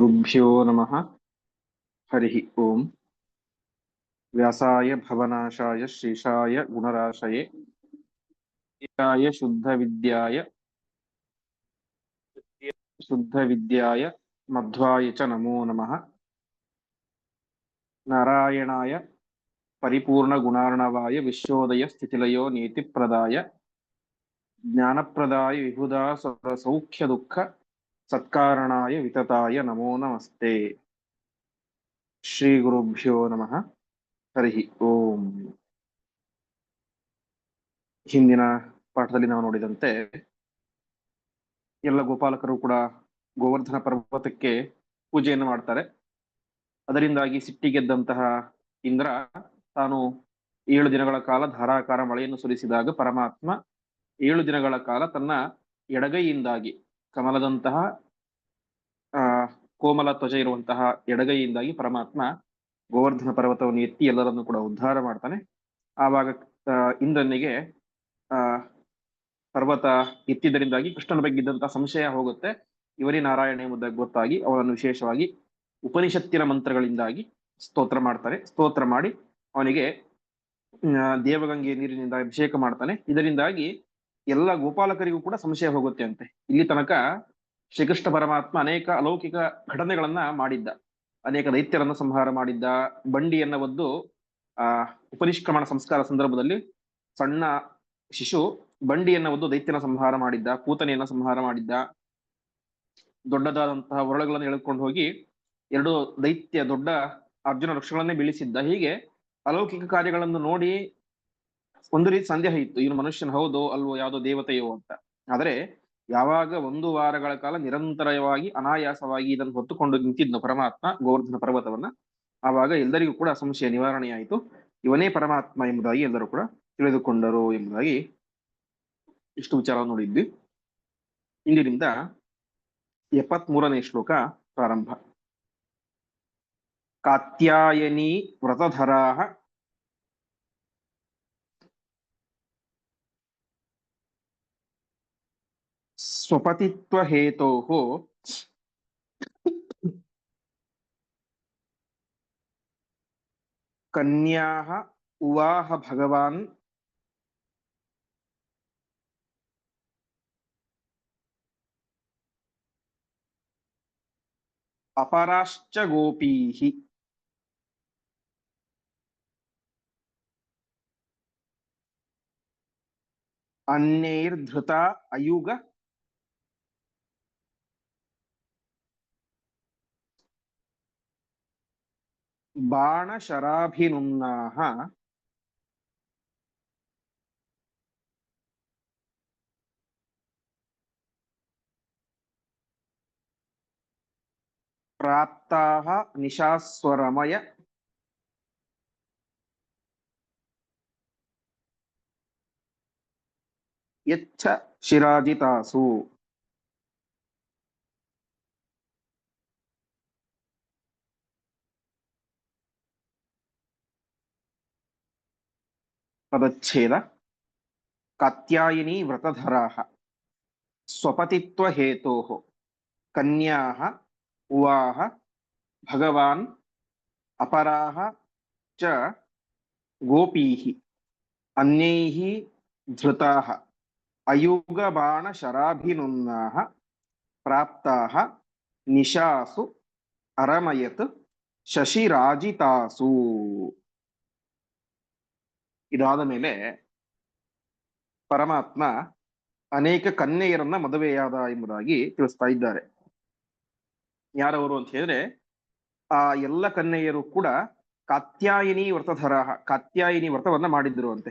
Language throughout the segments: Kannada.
गुरुभ्यो नमः। हरिः ओम्। व्यासाय भवनाशाय श्रीशाय गुणराशये। विद्याय शुद्धविद्याय। शुद्धविद्याय मध्वाय च नमो नमः। नारायणाय परिपूर्णगुणार्णवाय स्थितिलयो नीतिप्रदाय। ज्ञानप्रदाय विबुधा सौख्यदुःख ಸತ್ಕಾರಣಾಯ ವಿತತಾಯ ನಮೋ ನಮಸ್ತೆ. ಶ್ರೀ ಗುರುಭ್ಯೋ ನಮಃ. ಹರಿ ಓಂ. ಹಿಂದಿನ ಪಾಠದಲ್ಲಿ ನಾವು ನೋಡಿದಂತೆ ಎಲ್ಲ ಗೋಪಾಲಕರು ಕೂಡ ಗೋವರ್ಧನ ಪರ್ವತಕ್ಕೆ ಪೂಜೆಯನ್ನು ಮಾಡ್ತಾರೆ. ಅದರಿಂದಾಗಿ ಸಿಟ್ಟಿಗೆದ್ದಂತಹ ಇಂದ್ರ ತಾನು ಏಳು ದಿನಗಳ ಕಾಲ ಧಾರಾಕಾರ ಮಳೆಯನ್ನು ಸುರಿಸಿದಾಗ ಪರಮಾತ್ಮ ಏಳು ದಿನಗಳ ಕಾಲ ತನ್ನ ಎಡಗೈಯಿಂದಾಗಿ ಕಮಲದಂತಹ ಕೋಮಲ ತ್ವಜ ಇರುವಂತಹ ಎಡಗೈಯಿಂದಾಗಿ ಪರಮಾತ್ಮ ಗೋವರ್ಧನ ಪರ್ವತವನ್ನು ಎತ್ತಿ ಎಲ್ಲರನ್ನು ಕೂಡ ಉದ್ಧಾರ ಮಾಡ್ತಾನೆ. ಆವಾಗ ಇಂದ್ರನಿಗೆ ಪರ್ವತ ಎತ್ತಿದ್ದರಿಂದಾಗಿ ಕೃಷ್ಣನ ಬಗ್ಗೆ ಇದ್ದಂತಹ ಸಂಶಯ ಹೋಗುತ್ತೆ. ಇವರಿ ನಾರಾಯಣ ಎಂಬುದಾಗಿ ಗೊತ್ತಾಗಿ ಅವನನ್ನು ವಿಶೇಷವಾಗಿ ಉಪನಿಷತ್ತಿನ ಮಂತ್ರಗಳಿಂದಾಗಿ ಸ್ತೋತ್ರ ಮಾಡ್ತಾನೆ ಸ್ತೋತ್ರ ಮಾಡಿ ಅವನಿಗೆ ದೇವಗಂಗೆ ನೀರಿನಿಂದ ಅಭಿಷೇಕ ಮಾಡ್ತಾನೆ. ಇದರಿಂದಾಗಿ ಎಲ್ಲ ಗೋಪಾಲಕರಿಗೂ ಕೂಡ ಸಂಶಯ ಹೋಗುತ್ತೆ ಅಂತೆ ಇಲ್ಲಿ ತನಕ ಶ್ರೀಕೃಷ್ಣ ಪರಮಾತ್ಮ ಅನೇಕ ಅಲೌಕಿಕ ಘಟನೆಗಳನ್ನ ಮಾಡಿದ್ದ. ಅನೇಕ ದೈತ್ಯರನ್ನ ಸಂಹಾರ ಮಾಡಿದ್ದ. ಬಂಡಿಯನ್ನ ಒದ್ದು, ಆ, ಉಪನಿಷ್ಕ್ರಮಣ ಸಂಸ್ಕಾರ ಸಂದರ್ಭದಲ್ಲಿ ಸಣ್ಣ ಶಿಶು ಬಂಡಿಯನ್ನ ಒದ್ದು ದೈತ್ಯನ ಸಂಹಾರ ಮಾಡಿದ್ದ ಕೂತನೆಯನ್ನ ಸಂಹಾರ ಮಾಡಿದ್ದ. ದೊಡ್ಡದಾದಂತಹ ಒರಳುಗಳನ್ನು ಎಳೆದುಕೊಂಡು ಹೋಗಿ ಎರಡು ದೈತ್ಯ ದೊಡ್ಡ ಅರ್ಜುನ ವೃಕ್ಷಗಳನ್ನೇ ಬೀಳಿಸಿದ್ದ. ಹೀಗೆ ಅಲೌಕಿಕ ಕಾರ್ಯಗಳನ್ನು ನೋಡಿ ಒಂದು ರೀತಿ ಸಂದೇಹ ಇತ್ತು, ಇವನು ಮನುಷ್ಯನ ಹೌದೋ ಅಲ್ವೋ ಯಾವುದೋ ದೇವತೆಯೋ ಅಂತ. ಆದರೆ ಯಾವಾಗ ಒಂದು ವಾರಗಳ ಕಾಲ ನಿರಂತರವಾಗಿ ಅನಾಯಾಸವಾಗಿ ಇದನ್ನು ಹೊತ್ತುಕೊಂಡು ನಿಂತಿದ್ನು ಪರಮಾತ್ಮ, ಗೋವರ್ಧನ ಪರ್ವತವನ್ನ, ಆವಾಗ ಎಲ್ಲರಿಗೂ ಕೂಡ ಸಂಶಯ ನಿವಾರಣೆಯಾಯಿತು ಇವನೇ ಪರಮಾತ್ಮ ಎಂಬುದಾಗಿ ಎಲ್ಲರೂ ಕೂಡ ತಿಳಿದುಕೊಂಡರು ಎಂಬುದಾಗಿ ಇಷ್ಟು ವಿಚಾರ ನೋಡಿದ್ವಿ. ಇಂದಿನಿಂದ ಎಪ್ಪತ್ ಮೂರನೇ ಶ್ಲೋಕ ಪ್ರಾರಂಭ. ಕಾತ್ಯಾಯನಿ ವ್ರತಧರಾಹ स्वपतित्वहेतोः कन्याः उवाह भगवान् अपराश्च गोपीः अन्यैर्धृता अयुग బాణశరాభినున్నా. ప్రాప్తా నిశాస్వరమయ యచ్చ శిరాజితాసు. ಪದಚ್ಛೇದ ಕಾತ್ಯಾಯಿನಿ ವ್ರತಧರಾಹ ಸ್ವಪತಿತ್ವ ಹೇತೋ ಕನ್ಯಾಹ ಉವಾಹ ಭಗವಾನ್ ಅಪರಾಹ ಚ ಗೋಪೀಃ ಅನ್ಯೈಃ ಧೃತಾಃ ಅಯುಗಬಾಣ ಶರಾಭಿನುನ್ನಾಹ ಪ್ರಾಪ್ತಾಃ ನಿಶಾಸು ಅರಮಯತ್ ಶಶಿರಾಜಿತಾಸು ಇದಾದ ಮೇಲೆ ಪರಮಾತ್ಮ ಅನೇಕ ಕನ್ಯೆಯರನ್ನ ಮದುವೆಯಾದ ಎಂಬುದಾಗಿ ತಿಳಿಸ್ತಾ ಇದ್ದಾರೆ. ಯಾರವರು ಅಂತ ಹೇಳಿದ್ರೆ, ಆ ಎಲ್ಲ ಕನ್ಯೆಯರು ಕೂಡ ಕಾತ್ಯಾಯಿನಿ ವ್ರತಧರ ಕಾತ್ಯಾಯಿನಿ ವ್ರತವನ್ನ ಮಾಡಿದ್ರು ಅಂತೆ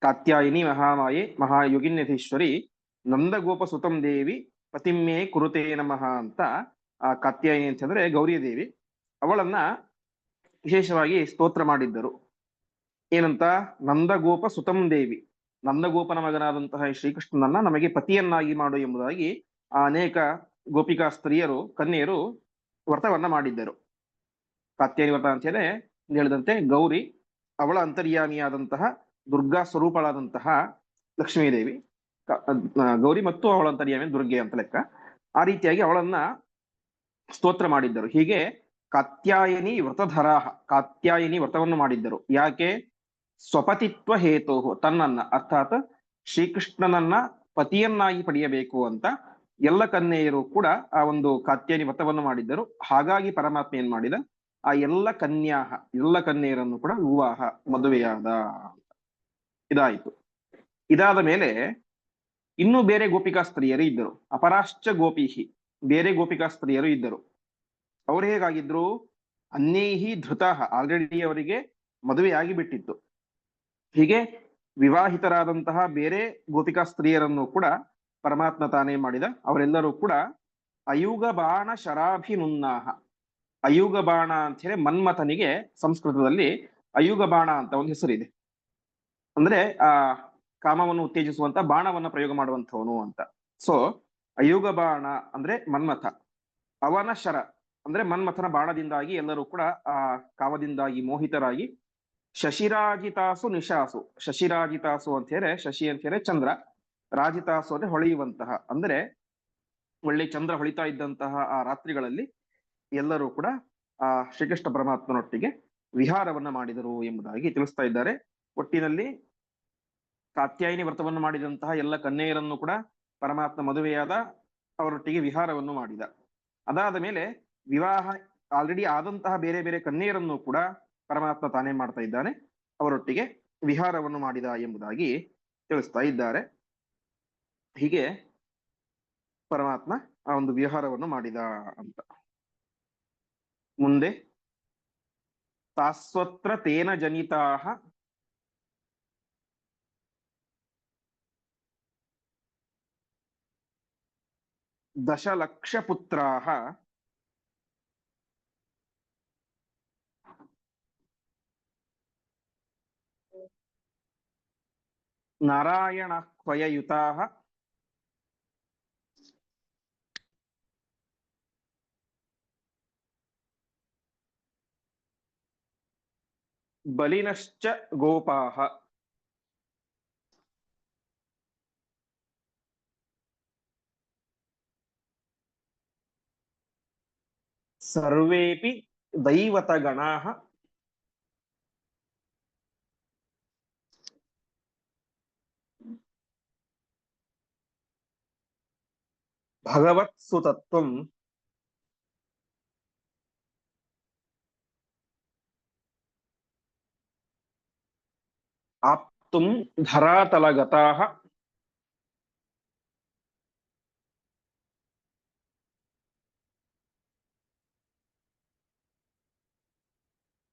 ಕಾತ್ಯಾಯಿನಿ ಮಹಾಮಾಯೆ ಮಹಾಯೋಗಿನ್ಯಧೀಶ್ವರಿ ನಂದಗೋಪ ಸುತಂ ದೇವಿ ಪತಿಮ್ಮೆ ಕುರುತೇ ನಮಃ ಅಂತ ಆ ಕಾತ್ಯಾಯಿನಿ ಅಂತಂದ್ರೆ ಗೌರಿ ದೇವಿ ಅವಳನ್ನ ವಿಶೇಷವಾಗಿ ಸ್ತೋತ್ರ ಮಾಡಿದ್ದರು. ಏನಂತ? ನಂದಗೋಪ ಸುತಂ ದೇವಿ. ನಂದಗೋಪನ ಮಗನಾದಂತಹ ಶ್ರೀಕೃಷ್ಣನನ್ನ ನಮಗೆ ಪತಿಯನ್ನಾಗಿ ಮಾಡು ಎಂಬುದಾಗಿ ಆ ಅನೇಕ ಗೋಪಿಕಾ ಸ್ತ್ರೀಯರು, ಕನ್ಯೆಯರು ವ್ರತವನ್ನ ಮಾಡಿದ್ದರು. ಕಾತ್ಯಾಯನಿ ವ್ರತ ಅಂತ ಹೇಳಿ ಹೇಳಿದಂತೆ ಗೌರಿ ಅವಳ ಅಂತರ್ಯಾಮಿಯಾದಂತಹ ದುರ್ಗಾ ಸ್ವರೂಪಳಾದಂತಹ ಲಕ್ಷ್ಮೀದೇವಿ. ಗೌರಿ ಮತ್ತು ಅವಳ ಅಂತರ್ಯಾಮಿ ದುರ್ಗೆ ಅಂತ ಲೆಕ್ಕ. ಆ ರೀತಿಯಾಗಿ ಅವಳನ್ನ ಸ್ತೋತ್ರ ಮಾಡಿದ್ದರು. ಹೀಗೆ ಕಾತ್ಯಾಯಿನಿ ವ್ರತಧರಾಹ, ಕಾತ್ಯಾಯಿನಿ ವ್ರತವನ್ನು ಮಾಡಿದ್ದರು. ಯಾಕೆ? ಸ್ವಪತಿತ್ವ ಹೇತು ತನ್ನನ್ನ ಅರ್ಥಾತ್ ಶ್ರೀಕೃಷ್ಣನನ್ನ ಪತಿಯನ್ನಾಗಿ ಪಡೆಯಬೇಕು ಅಂತ ಎಲ್ಲ ಕನ್ಯೆಯರು ಕೂಡ ಆ ಒಂದು ಕಾತ್ಯಾನಿ ವ್ರತವನ್ನು ಮಾಡಿದ್ದರು. ಹಾಗಾಗಿ ಪರಮಾತ್ಮ ಏನ್ ಮಾಡಿದ? ಆ ಎಲ್ಲ ಕನ್ಯಾ ಎಲ್ಲ ಕನ್ಯೆಯರನ್ನು ಕೂಡ ವಿವಾಹ ಮದುವೆಯಾದ ಇದಾಯಿತು. ಇದಾದ ಮೇಲೆ ಇನ್ನೂ ಬೇರೆ ಗೋಪಿಕಾ ಸ್ತ್ರೀಯರು ಇದ್ದರು. ಅಪರಾಶ್ಚ ಗೋಪಿಹಿ, ಬೇರೆ ಗೋಪಿಕಾ ಸ್ತ್ರೀಯರು ಇದ್ದರು. ಅವ್ರು ಹೇಗಾಗಿದ್ರು? ಅನ್ಯೈಹಿ ಧೃತ ಆಲ್ರೆಡಿ ಅವರಿಗೆ ಮದುವೆಯಾಗಿ ಬಿಟ್ಟಿತ್ತು. ಹೀಗೆ ವಿವಾಹಿತರಾದಂತಹ ಬೇರೆ ಗೋಪಿಕಾ ಸ್ತ್ರೀಯರನ್ನು ಕೂಡ ಪರಮಾತ್ಮ ತಾನೇ ಮಾಡಿದ. ಅವರೆಲ್ಲರೂ ಕೂಡ ಅಯುಗ ಬಾಣ ಶರಾಭಿನುನ್ನಾಹ. ಅಯುಗ ಬಾಣ ಅಂತ ಹೇಳಿ ಮನ್ಮಥನಿಗೆ ಸಂಸ್ಕೃತದಲ್ಲಿ ಅಯುಗ ಬಾಣ ಅಂತ ಒಂದು ಹೆಸರಿದೆ ಅಂದ್ರೆ ಆ ಕಾಮವನ್ನು ಉತ್ತೇಜಿಸುವಂತ ಬಾಣವನ್ನ ಪ್ರಯೋಗ ಮಾಡುವಂಥವನು ಅಂತ. ಸೊ ಅಯುಗ ಬಾಣ ಅಂದ್ರೆ ಮನ್ಮಥ. ಅವನ ಶರ ಅಂದ್ರೆ ಮನ್ಮಥನ ಬಾಣದಿಂದಾಗಿ ಎಲ್ಲರೂ ಕೂಡ ಆ ಕಾಮದಿಂದಾಗಿ ಮೋಹಿತರಾಗಿ ಶಶಿರಾಜಿತಾಸು ನಿಶಾಸು ಶಶಿರಾಜಿತಾಸು ಅಂತ ಹೇಳಿ ಶಶಿ ಅಂತ ಹೇಳಿ ಚಂದ್ರ. ರಾಜಿತಾಸು ಅಂದ್ರೆ ಹೊಳೆಯುವಂತಹ, ಅಂದ್ರೆ ಒಳ್ಳೆ ಚಂದ್ರ ಹೊಳಿತಾ ಇದ್ದಂತಹ ಆ ರಾತ್ರಿಗಳಲ್ಲಿ ಎಲ್ಲರೂ ಕೂಡ ಆ ಶ್ರೀಕೃಷ್ಣ ಪರಮಾತ್ಮನೊಟ್ಟಿಗೆ ವಿಹಾರವನ್ನ ಮಾಡಿದರು ಎಂಬುದಾಗಿ ತಿಳಿಸ್ತಾ ಇದ್ದಾರೆ. ಒಟ್ಟಿನಲ್ಲಿ ಕಾತ್ಯಾಯಿನಿ ವ್ರತವನ್ನು ಮಾಡಿದಂತಹ ಎಲ್ಲ ಕನ್ಯೆಯರನ್ನು ಕೂಡ ಪರಮಾತ್ಮ ಮದುವೆಯಾದ ಅವರೊಟ್ಟಿಗೆ ವಿಹಾರವನ್ನು ಮಾಡಿದ. ಅದಾದ ಮೇಲೆ ವಿವಾಹ ಆಲ್ರೆಡಿ ಆದಂತಹ ಬೇರೆ ಬೇರೆ ಕನ್ಯೆಯರನ್ನು ಕೂಡ ಪರಮಾತ್ಮ ತಾನೇ ಮಾಡ್ತಾ ಇದ್ದಾನೆ, ಅವರೊಟ್ಟಿಗೆ ವಿಹಾರವನ್ನು ಮಾಡಿದ ಎಂಬುದಾಗಿ ತಿಳಿಸ್ತಾ ಇದ್ದಾರೆ. ಹೀಗೆ ಪರಮಾತ್ಮ ಆ ಒಂದು ವಿಹಾರವನ್ನು ಮಾಡಿದ ಅಂತ. ಮುಂದೆ, ತಾಸ್ವತ್ರ ತೇನ ಜನಿತಾ ದಶಲಕ್ಷ ಪುತ್ರಾಹ. ನಾರಾಯಣ बलिनश्च ಬಲಿನಶ್ಚ ಗೋಪಾಹ ಸರ್ವೇಪಿ ದೈವತಗಣಾಃ ಭಗವತ್ಸುತತ್ವಂ ಆಪ್ತುಂ ಧರಾತಲಗತಾಃ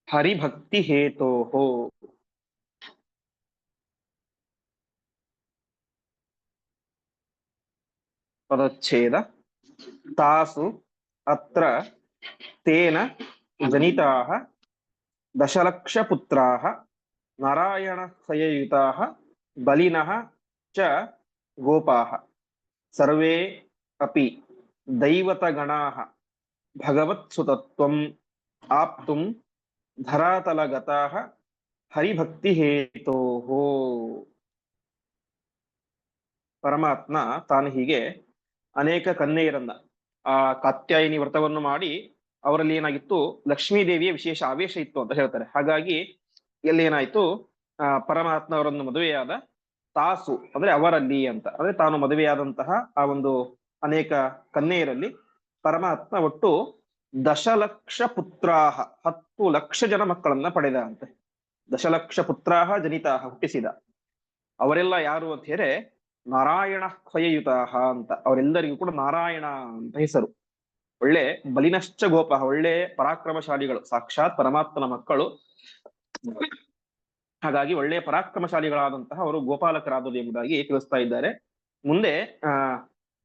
ಹರಿಭಕ್ತಿ ಹೇತೋಃ ಪದಚ್ಛೇದ ತಾಸು ಅತ್ರ ತೇನ ಜನಿತಾಃ ದಶಲಕ್ಷ ಪುತ್ರಾಃ ನಾರಾಯಣ ಸಯಯುತಾಃ ಬಲಿನಃ ಚ ಗೋಪಾಃ ಸರ್ವೇ ಅಪಿ ದೈವತಗಣಾಃ ಭಗವತ್ಸುತತ್ವಂ ಆಪ್ತುಂ ಧರಾತಲಗತಾಃ ಹರಿಭಕ್ತಿ ಹೇತೋಃ ಪರಮಾತ್ಮ ತಾನು ಹೀಗೆ ಅನೇಕ ಕನ್ಯೆಯರನ್ನ, ಆ ಕಾತ್ಯಾಯಿನಿ ವ್ರತವನ್ನು ಮಾಡಿ ಅವರಲ್ಲಿ ಏನಾಗಿತ್ತು ಲಕ್ಷ್ಮೀ ದೇವಿಯ ವಿಶೇಷ ಆವೇಶ ಇತ್ತು ಅಂತ ಹೇಳ್ತಾರೆ. ಹಾಗಾಗಿ ಎಲ್ಲಿ ಏನಾಯ್ತು, ಆ ಪರಮಾತ್ಮ ಅವರನ್ನು ಮದುವೆಯಾದ ತಾಸು, ಅಂದ್ರೆ ಅವರಲ್ಲಿ ಅಂತ, ಅಂದ್ರೆ ತಾನು ಮದುವೆಯಾದಂತಹ ಆ ಒಂದು ಅನೇಕ ಕನ್ಯೆಯರಲ್ಲಿ ಪರಮಾತ್ಮ ಒಟ್ಟು ದಶಲಕ್ಷ ಪುತ್ರಾಹ, ಹತ್ತು ಲಕ್ಷ ಜನ ಮಕ್ಕಳನ್ನ ಪಡೆದ ಅಂತೆ. ದಶಲಕ್ಷ ಪುತ್ರಾಹ ಜನಿತಾಹ ಹುಟ್ಟಿಸಿದ. ಅವರೆಲ್ಲ ಯಾರು ಅಂತ ಹೇಳಿ ನಾರಾಯಣ ಕ್ಷಯಯುತ ಅಂತ. ಅವರೆಲ್ಲರಿಗೂ ಕೂಡ ನಾರಾಯಣ ಅಂತ ಹೆಸರು. ಒಳ್ಳೆ ಬಲಿನಶ್ಚ ಗೋಪ, ಒಳ್ಳೆ ಪರಾಕ್ರಮಶಾಲಿಗಳು, ಸಾಕ್ಷಾತ್ ಪರಮಾತ್ಮನ ಮಕ್ಕಳು. ಹಾಗಾಗಿ ಒಳ್ಳೆ ಪರಾಕ್ರಮಶಾಲಿಗಳಾದಂತಹ ಅವರು ಗೋಪಾಲಕರಾದರು ಎಂಬುದಾಗಿ ತಿಳಿಸ್ತಾ ಇದ್ದಾರೆ. ಮುಂದೆ, ಆ,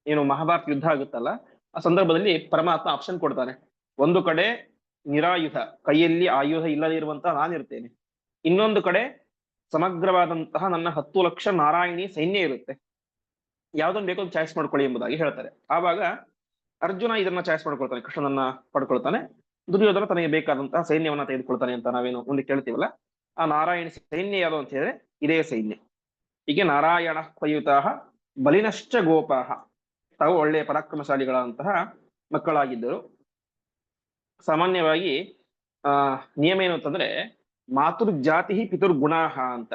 ಏನು ಮಹಾಭಾರತ ಯುದ್ಧ ಆಗುತ್ತಲ್ಲ, ಆ ಸಂದರ್ಭದಲ್ಲಿ ಪರಮಾತ್ಮ ಆಪ್ಷನ್ ಕೊಡ್ತಾನೆ. ಒಂದು ಕಡೆ ನಿರಾಯುಧ, ಕೈಯಲ್ಲಿ ಆಯುಧ ಇಲ್ಲದೇ ಇರುವಂತಹ ನಾನಿರ್ತೇನೆ ಇನ್ನೊಂದು ಕಡೆ ಸಮಗ್ರವಾದಂತಹ ನನ್ನ ಹತ್ತು ಲಕ್ಷ ನಾರಾಯಣಿ ಸೈನ್ಯ ಇರುತ್ತೆ. ಯಾವ್ದೊಂದು ಬೇಕೋ ಚಾಯ್ಸ್ ಮಾಡ್ಕೊಳ್ಳಿ ಎಂಬುದಾಗಿ ಹೇಳ್ತಾರೆ. ಆವಾಗ ಅರ್ಜುನ ಇದನ್ನ ಚಾಯ್ಸ್ ಮಾಡ್ಕೊಳ್ತಾನೆ, ಕೃಷ್ಣನನ್ನ ಪಡ್ಕೊಳ್ತಾನೆ, ದುರ್ಯೋಧನ ತನಗೆ ಬೇಕಾದಂತಹ ಸೈನ್ಯವನ್ನ ತೆಗೆದುಕೊಳ್ತಾನೆ ಅಂತ ನಾವೇನು ಮುಂದೆ ಕೇಳ್ತೀವಲ್ಲ? ಆ ನಾರಾಯಣ ಸೈನ್ಯ ಯಾವುದು ಅಂತ ಹೇಳಿದ್ರೆ ಇದೇ ಸೈನ್ಯ. ಹೀಗೆ ನಾರಾಯಣ ಪ್ರಯುತಾಹ ಬಲಿನಶ್ಚ ಗೋಪಾಹ, ತಾವು ಒಳ್ಳೆಯ ಪರಾಕ್ರಮಶಾಲಿಗಳಂತಹ ಮಕ್ಕಳಾಗಿದ್ದರು. ಸಾಮಾನ್ಯವಾಗಿ, ಆ, ನಿಯಮ ಏನು ಅಂತಂದ್ರೆ ಮಾತೃ ಜಾತಿ ಪಿತುರ್ಗುಣಾಹ ಅಂತ.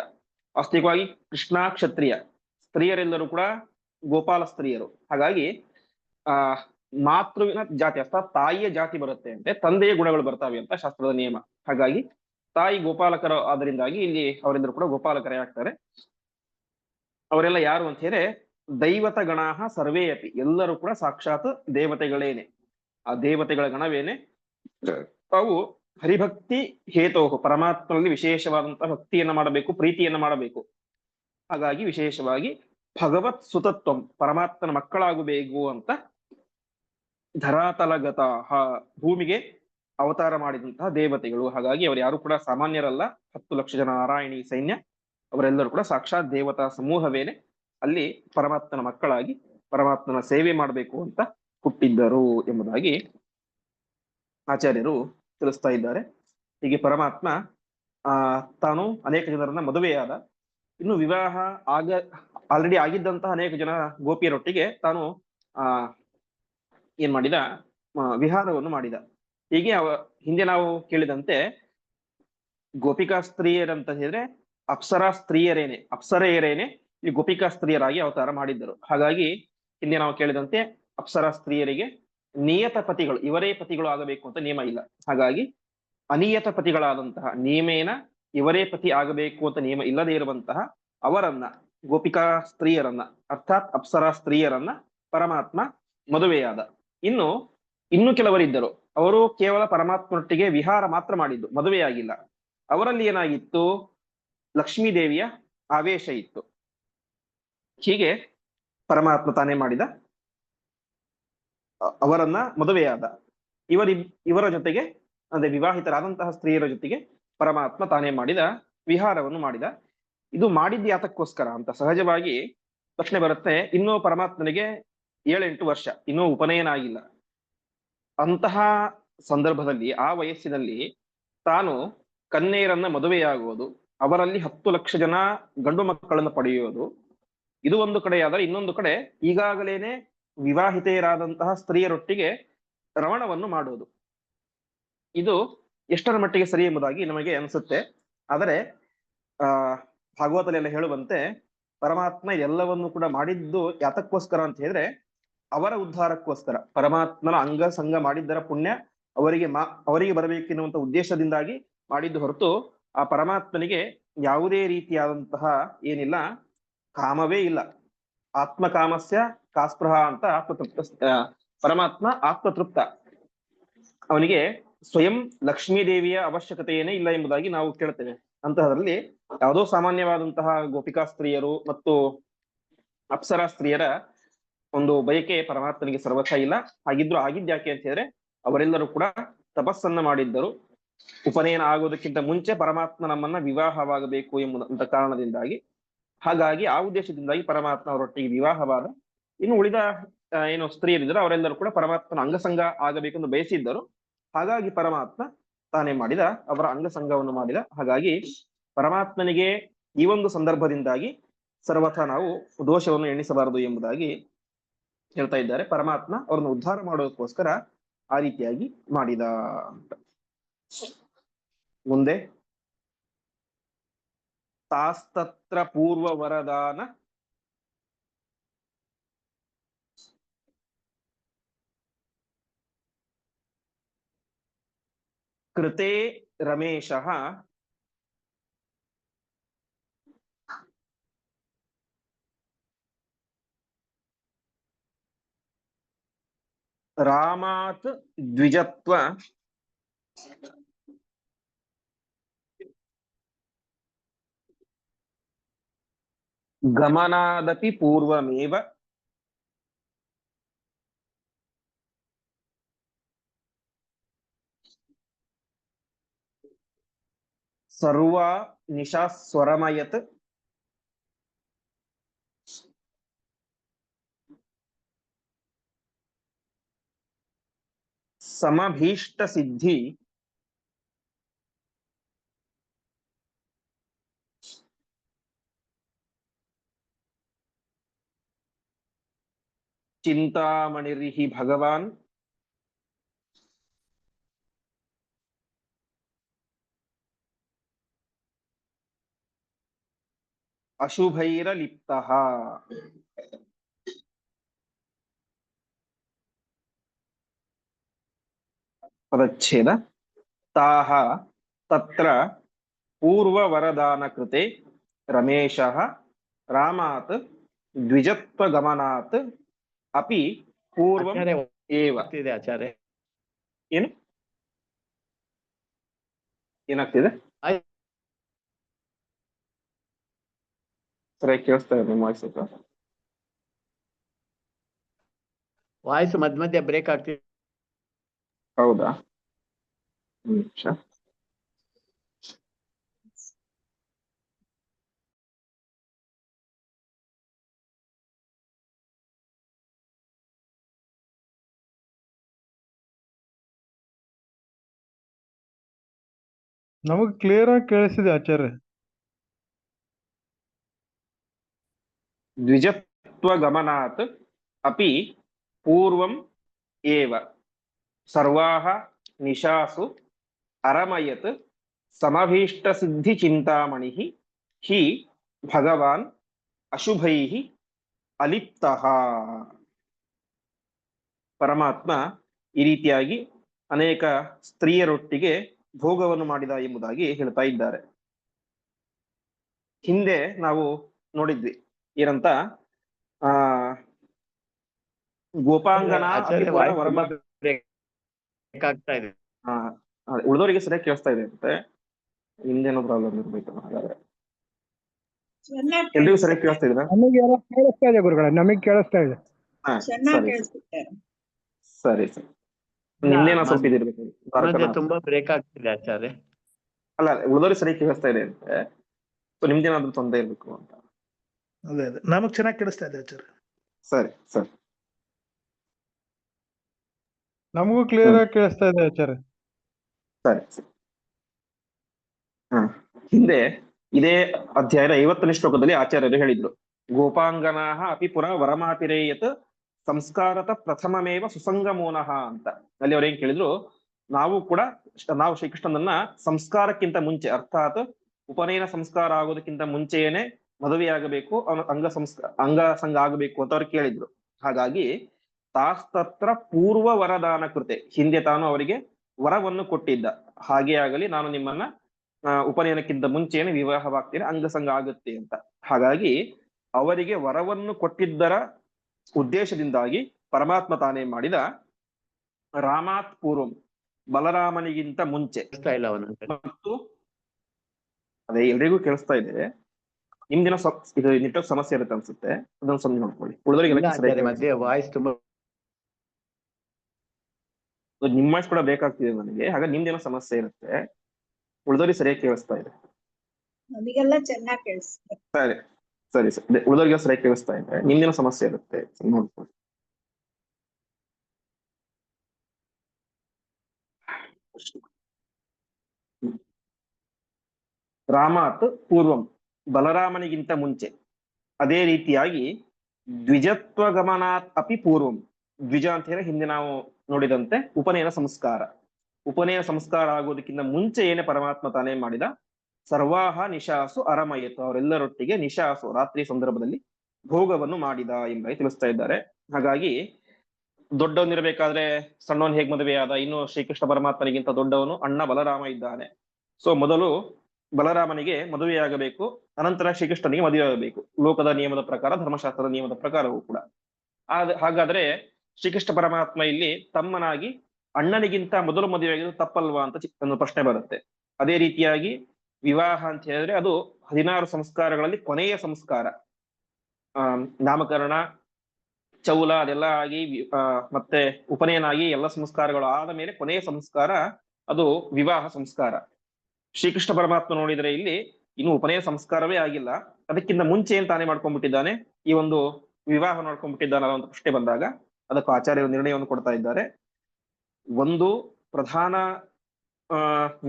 ವಾಸ್ತವಿಕವಾಗಿ ಕೃಷ್ಣ ಕ್ಷತ್ರಿಯ, ಸ್ತ್ರೀಯರೆಲ್ಲರೂ ಕೂಡ ಗೋಪಾಲ ಸ್ತ್ರೀಯರು. ಹಾಗಾಗಿ, ಆ, ಮಾತೃವಿನ ಜಾತಿ ಅರ್ಥಾತ್ ತಾಯಿಯ ಜಾತಿ ಬರುತ್ತೆ ಅಂತೆ, ತಂದೆಯ ಗುಣಗಳು ಬರ್ತಾವೆ ಅಂತ ಶಾಸ್ತ್ರದ ನಿಯಮ. ಹಾಗಾಗಿ, ತಾಯಿ ಗೋಪಾಲಕರ ಆದ್ದರಿಂದಾಗಿ ಇಲ್ಲಿ ಅವರೆಲ್ಲರೂ ಕೂಡ ಗೋಪಾಲಕರೇ ಆಗ್ತಾರೆ. ಅವರೆಲ್ಲ ಯಾರು ಅಂತ ಹೇಳಿ ದೈವತ ಗಣಾಹ ಸರ್ವೇ ಅಪಿ ಎಲ್ಲರೂ ಕೂಡ ಸಾಕ್ಷಾತ್ ದೇವತೆಗಳೇನೆ. ಆ ದೇವತೆಗಳ ಗಣವೇನೆ. ಅವು ಹರಿಭಕ್ತಿ ಹೇತೋಹು, ಪರಮಾತ್ಮನಲ್ಲಿ ವಿಶೇಷವಾದಂತಹ ಭಕ್ತಿಯನ್ನ ಮಾಡಬೇಕು, ಪ್ರೀತಿಯನ್ನ ಮಾಡಬೇಕು. ಹಾಗಾಗಿ ವಿಶೇಷವಾಗಿ ಭಗವತ್ ಸುತತ್ವಂ, ಪರಮಾತ್ಮನ ಮಕ್ಕಳಾಗಬೇಕು ಅಂತ ಧರಾತಲಗತ ಭೂಮಿಗೆ ಅವತಾರ ಮಾಡಿದಂತಹ ದೇವತೆಗಳು. ಹಾಗಾಗಿ ಅವರು ಯಾರು ಕೂಡ ಸಾಮಾನ್ಯರಲ್ಲ. ಹತ್ತು ಲಕ್ಷ ಜನ ನಾರಾಯಣಿ ಸೈನ್ಯ, ಅವರೆಲ್ಲರೂ ಕೂಡ ಸಾಕ್ಷಾತ್ ದೇವತಾ ಸಮೂಹವೇನೆ. ಅಲ್ಲಿ ಪರಮಾತ್ಮನ ಮಕ್ಕಳಾಗಿ ಪರಮಾತ್ಮನ ಸೇವೆ ಮಾಡಬೇಕು ಅಂತ ಹುಟ್ಟಿದ್ದರು ಎಂಬುದಾಗಿ ಆಚಾರ್ಯರು ತಿಳಿಸ್ತಾ ಇದ್ದಾರೆ. ಹೀಗೆ ಪರಮಾತ್ಮ, ಆ, ತಾನು ಅನೇಕ ಜನರನ್ನ ಮದುವೆಯಾದ ಇನ್ನು ವಿವಾಹ ಆಗ ಆಲ್ರೆಡಿ ಆಗಿದ್ದಂತಹ ಅನೇಕ ಜನ ಗೋಪಿಯರೊಟ್ಟಿಗೆ ತಾನು, ಆ, ಏನ್ ಮಾಡಿದ ವಿಹಾರವನ್ನು ಮಾಡಿದ. ಹೀಗೆ ಅವ, ಹಿಂದೆ ನಾವು ಕೇಳಿದಂತೆ, ಗೋಪಿಕಾ ಸ್ತ್ರೀಯರಂತ ಹೇಳಿದ್ರೆ ಅಪ್ಸರಾ ಸ್ತ್ರೀಯರೇನೆ, ಅಪ್ಸರೆಯರೇನೆ ಈ ಗೋಪಿಕಾ ಸ್ತ್ರೀಯರಾಗಿ ಅವತಾರ ಮಾಡಿದ್ದರು. ಹಾಗಾಗಿ ಹಿಂದೆ ನಾವು ಕೇಳಿದಂತೆ ಅಪ್ಸರಾ ಸ್ತ್ರೀಯರಿಗೆ ನಿಯತ ಪತಿಗಳು, ಇವರೇ ಪತಿಗಳು ಆಗಬೇಕು ಅಂತ ನಿಯಮ ಇಲ್ಲ. ಹಾಗಾಗಿ ಅನಿಯತ ಪತಿಗಳಾದಂತಹ ನಿಯಮೇನ ಇವರೇ ಪತಿ ಆಗಬೇಕು ಅಂತ ನಿಯಮ ಇಲ್ಲದೆ ಇರುವಂತಹ ಅವರನ್ನ ಗೋಪಿಕಾ ಸ್ತ್ರೀಯರನ್ನ ಅರ್ಥಾತ್ ಅಪ್ಸರಾ ಸ್ತ್ರೀಯರನ್ನ ಪರಮಾತ್ಮ ಮದುವೆಯಾದ. ಇನ್ನು ಇನ್ನು ಕೆಲವರಿದ್ದರು. ಅವರು ಕೇವಲ ಪರಮಾತ್ಮನೊಟ್ಟಿಗೆ ವಿಹಾರ ಮಾತ್ರ ಮಾಡಿದ್ದು, ಮದುವೆಯಾಗಿಲ್ಲ. ಅವರಲ್ಲಿ ಏನಾಗಿತ್ತು? ಲಕ್ಷ್ಮೀ ದೇವಿಯ ಆವೇಶ ಇತ್ತು. ಹೀಗೆ ಪರಮಾತ್ಮ ತಾನೇ ಮಾಡಿದ ಅವರನ್ನ ಮದುವೆಯಾದ. ಇವರಿ ಇವರ ಜೊತೆಗೆ, ಅಂದ್ರೆ ವಿವಾಹಿತರಾದಂತಹ ಸ್ತ್ರೀಯರ ಜೊತೆಗೆ ಪರಮಾತ್ಮ ತಾನೇ ಮಾಡಿದ ವಿಹಾರವನ್ನು ಮಾಡಿದ. ಇದು ಮಾಡಿದ್ದು ಯಾತಕ್ಕೋಸ್ಕರ ಅಂತ ಸಹಜವಾಗಿ ಪ್ರಶ್ನೆ ಬರುತ್ತೆ. ಇನ್ನೂ ಪರಮಾತ್ಮನಿಗೆ ಏಳೆಂಟು ವರ್ಷ, ಇನ್ನೂ ಉಪನಯನ ಆಗಿಲ್ಲ ಅಂತಹ ಸಂದರ್ಭದಲ್ಲಿ, ಆ ವಯಸ್ಸಿನಲ್ಲಿ ತಾನು ಕನ್ನೆಯರನ್ನ ಮದುವೆಯಾಗುವುದು, ಅವರಲ್ಲಿ ಹತ್ತು ಲಕ್ಷ ಜನ ಗಂಡು ಮಕ್ಕಳನ್ನು ಪಡೆಯುವುದು, ಇದು ಒಂದು ಕಡೆಯಾದರೆ ಇನ್ನೊಂದು ಕಡೆ ಈಗಾಗಲೇನೆ ವಿವಾಹಿತೆಯರಾದಂತಹ ಸ್ತ್ರೀಯರೊಟ್ಟಿಗೆ ರವಣವನ್ನು ಮಾಡುವುದು. ಇದು ಎಷ್ಟರ ಮಟ್ಟಿಗೆ ಸರಿ ಎಂಬುದಾಗಿ ನಮಗೆ ಅನಿಸುತ್ತೆ. ಆದರೆ, ಆ ಭಾಗವತಲೆಲ್ಲ ಹೇಳುವಂತೆ ಪರಮಾತ್ಮ ಎಲ್ಲವನ್ನು ಕೂಡ ಮಾಡಿದ್ದು ಯಾತಕ್ಕೋಸ್ಕರ ಅಂತ ಹೇಳಿದ್ರೆ, ಅವರ ಉದ್ಧಾರಕ್ಕೋಸ್ಕರ. ಪರಮಾತ್ಮನ ಅಂಗ ಸಂಗ ಮಾಡಿದ್ದರ ಪುಣ್ಯ ಅವರಿಗೆ ಮಾ, ಅವರಿಗೆ ಬರಬೇಕೆನ್ನುವಂತ ಉದ್ದೇಶದಿಂದಾಗಿ ಮಾಡಿದ್ದು ಹೊರತು ಆ ಪರಮಾತ್ಮನಿಗೆ ಯಾವುದೇ ರೀತಿಯಾದಂತಹ ಏನಿಲ್ಲ, ಕಾಮವೇ ಇಲ್ಲ. ಆತ್ಮಕಾಮಸ್ಯ ಕಾಸ್ಪೃಹ ಅಂತ ಆತ್ಮತೃಪ್ತ ಪರಮಾತ್ಮ ಆತ್ಮತೃಪ್ತ. ಅವನಿಗೆ ಸ್ವಯಂ ಲಕ್ಷ್ಮೀ ದೇವಿಯ ಅವಶ್ಯಕತೆಯೇನೇ ಇಲ್ಲ ಎಂಬುದಾಗಿ ನಾವು ಕೇಳ್ತೇವೆ. ಅಂತಹದ್ರಲ್ಲಿ ಯಾವುದೋ ಸಾಮಾನ್ಯವಾದಂತಹ ಗೋಪಿಕಾ ಸ್ತ್ರೀಯರು ಮತ್ತು ಅಪ್ಸರಾ ಸ್ತ್ರೀಯರ ಒಂದು ಬಯಕೆ ಪರಮಾತ್ಮನಿಗೆ ಸರ್ವಥ ಇಲ್ಲ. ಹಾಗಿದ್ರು ಆಗಿದ್ಯಾಕೆ ಅಂತ ಹೇಳಿದ್ರೆ ಅವರೆಲ್ಲರೂ ಕೂಡ ತಪಸ್ಸನ್ನ ಮಾಡಿದ್ದರು. ಉಪನಯನ ಆಗೋದಕ್ಕಿಂತ ಮುಂಚೆ ಪರಮಾತ್ಮ ನಮ್ಮನ್ನ ವಿವಾಹವಾಗಬೇಕು ಎಂಬುದಂತ ಕಾರಣದಿಂದಾಗಿ. ಹಾಗಾಗಿ ಆ ಉದ್ದೇಶದಿಂದಾಗಿ ಪರಮಾತ್ಮ ಅವರೊಟ್ಟಿಗೆ ವಿವಾಹವಾದ, ಇನ್ನು ಉಳಿದ ಏನು ಸ್ತ್ರೀಯರಿದ್ದರು ಅವರೆಲ್ಲರೂ ಕೂಡ ಪರಮಾತ್ಮನ ಅಂಗಸಂಗ ಆಗಬೇಕೆಂದು ಬಯಸಿದ್ದರು. ಹಾಗಾಗಿ ಪರಮಾತ್ಮ ತಾನೇ ಮಾಡಿದ, ಅವರ ಅಂಗಸಂಗವನ್ನು ಮಾಡಿದ. ಹಾಗಾಗಿ ಪರಮಾತ್ಮನಿಗೆ ಈ ಒಂದು ಸಂದರ್ಭದಿಂದಾಗಿ ಸರ್ವಥ ನಾವು ದೋಷವನ್ನು ಎಣಿಸಬಾರದು ಎಂಬುದಾಗಿ ಹೇಳ್ತಾ ಇದ್ದಾರೆ. ಪರಮಾತ್ಮ ಅವರನ್ನು ಉದ್ಧಾರ ಮಾಡೋದಕ್ಕೋಸ್ಕರ ಆ ರೀತಿಯಾಗಿ ಮಾಡಿದ ಅಂತ. ಮುಂದೆ ತಾಸ್ತತ್ರ ಪೂರ್ವ ವರದಾನ कृते रमेशः रामात् द्विजत्व गमनादपि पूर्वमेव ಸರ್ವಾ ನಿಶಾ ಸ್ವರಮಯತ್ ಸಮಭೀಷ್ಟ ಸಿದ್ಧಿ ಚಿಂತಾಮಣಿರಿಹಿ ಭಗವಾನ್ ಅಶುಭೈರಲಿಪ್ತ. ಪದಚ್ಛೇದ. ತಾಹ ತತ್ರ ಪೂರ್ವವರದಾನ ಕೃತೆ ರಮೇಶಃ ರಾಮಾತ್ ದ್ವಿಜತ್ವಗಮನಾತ್ ಅಪಿ ಪೂರ್ವ ಏವ. ಆಚಾರ್ಯ. ಏನು? ಏನಾಗ್ತಿದೆ? ಆಯ್ತು. ಸರಿಯಾಗಿ ಕೇಳಿಸ್ತಾ ಇದೆ ನಿಮ್ಮ ವಾಯ್ಸ್ ವಾಯ್ಸ್ ಮಧ್ಯ ಮಧ್ಯ ಬ್ರೇಕ್ ಆಗ್ತಿದೆ ಹೌದಾ ಒಂದ್ ನಿಮಿಷ ನಮಗ್ ಕ್ಲಿಯರ್ ಆಗಿ ಕೇಳಿಸಿದೆ ಆಚಾರ್ಯ द्विजत्वगमनात् अपि पूर्वम् एव सर्वाः निशासु अरमयत् समभीष्टसिद्धिचिन्तामणिः हि भगवान् अशुभैः ಅಲಿಪ್ತಃ ಪರಮಾತ್ಮ ಈ ರೀತಿಯಾಗಿ ಅನೇಕ ಸ್ತ್ರೀಯರೊಟ್ಟಿಗೆ ಭೋಗವನ್ನು ಮಾಡಿದ ಎಂಬುದಾಗಿ ಹೇಳ್ತಾ ಇದ್ದಾರೆ ಹಿಂದೆ ನಾವು ನೋಡಿದ್ವಿ ಏನಂತ ಆ ಗೋಪಾಂಗನ ಇದೆ. ಉಳಿದವರಿಗೆ ಸರಿಯಾಗಿ ಕೇಳಿಸ್ತಾ ಇದೆ ಅಂತೆ. ಹಿಂದೇನೋ ಪ್ರಾಬ್ಲಮ್ ಇರ್ಬೇಕು ಹಾಗಾದ್ರೆ. ಎಲ್ರಿಗೂ ಸರಿಯಾಗಿ ಕೇಳಿಸ್ತಾ ಇದೆ ನಮಗೆ ಕೇಳಿಸ್ತಾ ಇದೆ ಗುರುಗಳ ನಮಗೆ ಕೇಳಿಸ್ತಾ ಇದೆ. ಸರಿ ಕೇಳಿಸುತ್ತೆ ಸರಿ ಸರಿ. ನಿಮ್ದೇನೋ ಸ್ವಲ್ಪ ಇದಿರ್ಬೇಕು ತುಂಬಾ ಬ್ರೇಕ್ ಆಗ್ತಿದೆ ಆಚಾರ್ಯ. ಅಲ್ಲ ಉಳಿದವ್ರಿಗೆ ಸರಿಯಾಗಿ ಕೇಳಿಸ್ತಾ ಇದೆ ಅಂತೆ. ಸೊ ನಿಮ್ದೇನಾದ್ರೂ ತೊಂದರೆ ಇರ್ಬೇಕು ಅಂತ. ಅದೇ ಅದೇ. ನಮಗ್ ಚೆನ್ನಾಗಿ ಕೇಳಿಸ್ತಾ ಇದೆ ಆಚಾರ್ಯ. ಸರಿ ಸರಿ. ನಮಗೂ ಕ್ಲಿಯರ್ ಆಗಿ ಕೇಳಿಸ್ತಾ ಇದೆ ಆಚಾರ್ಯ. ಸರಿ ಸರಿ. ಹ. ಹಿಂದೆ ಇದೇ ಅಧ್ಯಾಯದ ಐವತ್ತನೇ ಶ್ಲೋಕದಲ್ಲಿ ಆಚಾರ್ಯರು ಹೇಳಿದ್ರು. ಗೋಪಾಂಗನಾಹ ಅಪಿ ಪುರ ವರಮಾತಿರೇಯತ್ ಸಂಸ್ಕಾರತ ಪ್ರಥಮಮೇವ ಸುಸಂಗಮೋನಃ ಅಂತ. ಅಲ್ಲಿ ಅವ್ರು ಏನ್ ಕೇಳಿದ್ರು? ನಾವು ಕೂಡ ನಾವು ಶ್ರೀಕೃಷ್ಣನನ್ನ ಸಂಸ್ಕಾರಕ್ಕಿಂತ ಮುಂಚೆ ಅರ್ಥಾತ್ ಉಪನಯನ ಸಂಸ್ಕಾರ ಆಗೋದಕ್ಕಿಂತ ಮುಂಚೆಯೇನೆ ಮದುವೆಯಾಗಬೇಕು ಅವನು ಅಂಗ ಸಂಸ್ಕಾರ ಅಂಗ ಸಂಗ ಆಗಬೇಕು ಅಂತ ಅವ್ರು ಕೇಳಿದ್ರು. ಹಾಗಾಗಿ ತಾಸ್ತತ್ರ ಪೂರ್ವ ವರದಾನ ಕೃತೆ. ಹಿಂದೆ ತಾನು ಅವರಿಗೆ ವರವನ್ನು ಕೊಟ್ಟಿದ್ದ. ಹಾಗೆ ಆಗಲಿ ನಾನು ನಿಮ್ಮನ್ನ ಉಪನಯನಕ್ಕಿಂತ ಮುಂಚೆನೆ ವಿವಾಹವಾಗ್ತೇನೆ ಅಂಗಸಂಗ ಆಗುತ್ತೆ ಅಂತ. ಹಾಗಾಗಿ ಅವರಿಗೆ ವರವನ್ನು ಕೊಟ್ಟಿದ್ದರ ಉದ್ದೇಶದಿಂದಾಗಿ ಪರಮಾತ್ಮ ತಾನೇ ಮಾಡಿದ ರಾಮಾತ್ ಪೂರ್ವಂ ಬಲರಾಮನಿಗಿಂತ ಮುಂಚೆ. ಮತ್ತು ಅದೇ ಎಲ್ರಿಗೂ ಕೇಳಿಸ್ತಾ ಇದೆ ನಿಮ್ದಿನ ಸ್ವಲ್ಪ ಇದು ನೆಟ್ವರ್ಕ್ ಸಮಸ್ಯೆ ಇರುತ್ತೆ ಅನ್ಸುತ್ತೆ. ಅದನ್ನ ಸಮಯ ನೋಡ್ಕೊಳ್ಳಿ. ಉಳಿದವರಿಗೆ ಮಧ್ಯೆ ವಾಯ್ಸ್ ತುಂಬಾ ನಿಮ್ಮ ವಾಯ್ಸ್ ಕೂಡ ಬೇಕಾಗ್ತಿದೆ ನನಗೆ. ಹಾಗೆ ನಿಮ್ದೇನೋ ಸಮಸ್ಯೆ ಇರುತ್ತೆ. ಉಳಿದವರಿಗೆ ಸರಿಯಾಗಿ ಕೇಳಿಸ್ತಾ ಇದೆ. ನಮಗೆಲ್ಲ ಚೆನ್ನಾಗಿ ಸರಿ ಸರಿ ಸರಿ. ಉಳಿದವರಿಗೆ ಸರಿಯಾಗಿ ಕೇಳಿಸ್ತಾ ಇದೆ. ನಿಮ್ದೇನೋ ಸಮಸ್ಯೆ ಇರುತ್ತೆ. ನೋಡ್ಕೊಳ್ಳಿ. ರಾಮಾತ್ ಪೂರ್ವಂ. ಬಲರಾಮನಿಗಿಂತ ಮುಂಚೆ. ಅದೇ ರೀತಿಯಾಗಿ ದ್ವಿಜತ್ವ ಗಮನಾತ್ ಅಪಿ ಪೂರ್ವಂ. ದ್ವಿಜ ಅಂತ ಹೇಳಿ ಹಿಂದೆ ನಾವು ನೋಡಿದಂತೆ ಉಪನಯನ ಸಂಸ್ಕಾರ. ಉಪನಯನ ಸಂಸ್ಕಾರ ಆಗೋದಕ್ಕಿಂತ ಮುಂಚೆ ಏನೇ ಪರಮಾತ್ಮ ತಾನೇ ಮಾಡಿದ? ಸರ್ವಾಹ ನಿಶಾಸು ಅರಮಯತು. ಅವರೆಲ್ಲರೊಟ್ಟಿಗೆ ನಿಶಾಸು ರಾತ್ರಿ ಸಂದರ್ಭದಲ್ಲಿ ಭೋಗವನ್ನು ಮಾಡಿದ ಎಂಬ ತಿಳಿಸ್ತಾ ಇದ್ದಾರೆ. ಹಾಗಾಗಿ ದೊಡ್ಡವನಿರಬೇಕಾದ್ರೆ ಸಣ್ಣವನ್ ಹೇಗ್ ಮದುವೆಯಾದ? ಇನ್ನು ಶ್ರೀಕೃಷ್ಣ ಪರಮಾತ್ಮನಿಗಿಂತ ದೊಡ್ಡವನು ಅಣ್ಣ ಬಲರಾಮ ಇದ್ದಾನೆ. ಸೊ ಮೊದಲು ಬಲರಾಮನಿಗೆ ಮದುವೆಯಾಗಬೇಕು, ಅನಂತರ ಶ್ರೀಕೃಷ್ಣನಿಗೆ ಮದುವೆಯಾಗಬೇಕು. ಲೋಕದ ನಿಯಮದ ಪ್ರಕಾರ, ಧರ್ಮಶಾಸ್ತ್ರದ ನಿಯಮದ ಪ್ರಕಾರವೂ ಕೂಡ. ಆದ ಹಾಗಾದ್ರೆ ಶ್ರೀಕೃಷ್ಣ ಪರಮಾತ್ಮ ಇಲ್ಲಿ ತಮ್ಮನಾಗಿ ಅಣ್ಣನಿಗಿಂತ ಮೊದಲು ಮದುವೆಯಾಗಿದ್ದು ತಪ್ಪಲ್ವಾ ಅಂತ ಚಿಕ್ಕ ಒಂದು ಪ್ರಶ್ನೆ ಬರುತ್ತೆ. ಅದೇ ರೀತಿಯಾಗಿ ವಿವಾಹ ಅಂತ ಹೇಳಿದ್ರೆ ಅದು ಹದಿನಾರು ಸಂಸ್ಕಾರಗಳಲ್ಲಿ ಕೊನೆಯ ಸಂಸ್ಕಾರ. ನಾಮಕರಣ, ಚೌಲ ಅದೆಲ್ಲ ಆಗಿ ಮತ್ತೆ ಉಪನಯನ ಆಗಿ ಎಲ್ಲ ಸಂಸ್ಕಾರಗಳು ಆದ ಮೇಲೆ ಕೊನೆಯ ಸಂಸ್ಕಾರ ಅದು ವಿವಾಹ ಸಂಸ್ಕಾರ. ಶ್ರೀಕೃಷ್ಣ ಪರಮಾತ್ಮ ನೋಡಿದ್ರೆ ಇಲ್ಲಿ ಇನ್ನು ಉಪನಯ ಸಂಸ್ಕಾರವೇ ಆಗಿಲ್ಲ. ಅದಕ್ಕಿಂತ ಮುಂಚೆ ಏನ್ ತಾನೇ ಮಾಡ್ಕೊಂಡ್ಬಿಟ್ಟಿದ್ದಾನೆ? ಈ ಒಂದು ವಿವಾಹ ಮಾಡ್ಕೊಂಡ್ಬಿಟ್ಟಿದ್ದಾನೆ ಅನ್ನೋ ಒಂದು ಪ್ರಶ್ನೆ ಬಂದಾಗ ಅದಕ್ಕೂ ಆಚಾರ್ಯರು ನಿರ್ಣಯವನ್ನು ಕೊಡ್ತಾ ಇದ್ದಾರೆ. ಒಂದು ಪ್ರಧಾನ